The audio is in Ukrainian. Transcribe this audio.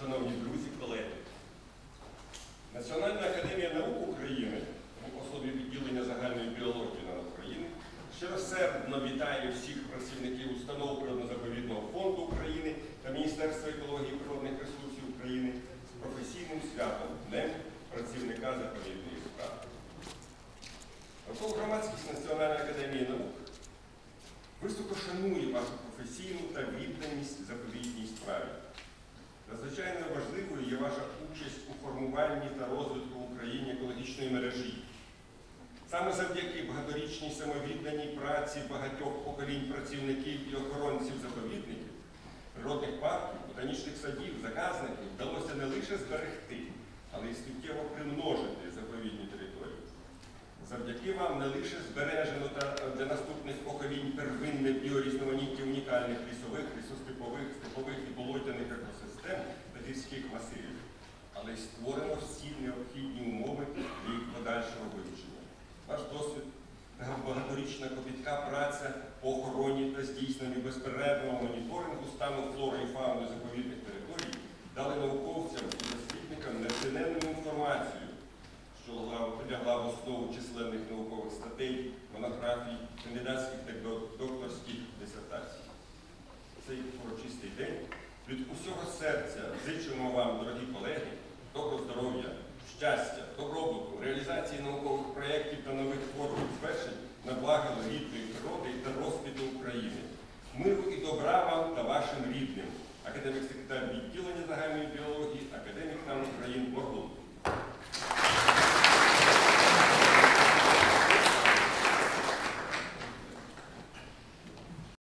шановні друзі, колеги. Національна академія наук України у особі відділення загальної біології наук України щиросердно вітає всіх працівників установ Природно-заповідного фонду України та Міністерства екології і природних ресурсів України з професійним святом Днем працівника заповідної справи. Наукова громадськість Національної академії наук високо шанує вашу професійну та відданість заповідній справі. Формуванні та розвитку в Україні екологічної мережі. Саме завдяки багаторічній самовідданій праці багатьох поколінь працівників і охоронців заповідників, природних парків, ботанічних садів, заказників вдалося не лише зберегти, але й суттєво примножити заповідні території. Завдяки вам не лише збережено та для наступних поколінь первинне біорізноманіття унікальних лісових, лісостепових, степових і болотяних екосистем та гірських масивів, але й створено всі необхідні умови для їх подальшого вивчення. Ваш досвід багаторічна копітка праця по охороні та здійсненню безперервного моніторингу стану флори і фауни заповідних територій дали науковцям і дослідникам неціненну інформацію, що лягла в основу численних наукових статей, монографій, кандидатських та докторських дисертацій. Цей урочистий день від усього серця зичимо вам, дорогі колеги, доброго здоров'я, щастя, добробуту, реалізації наукових проєктів та нових творчих звершень на благо рідної природи та розквіту України. Миру і добра вам та вашим рідним. Академік секретар відділення загальної біології.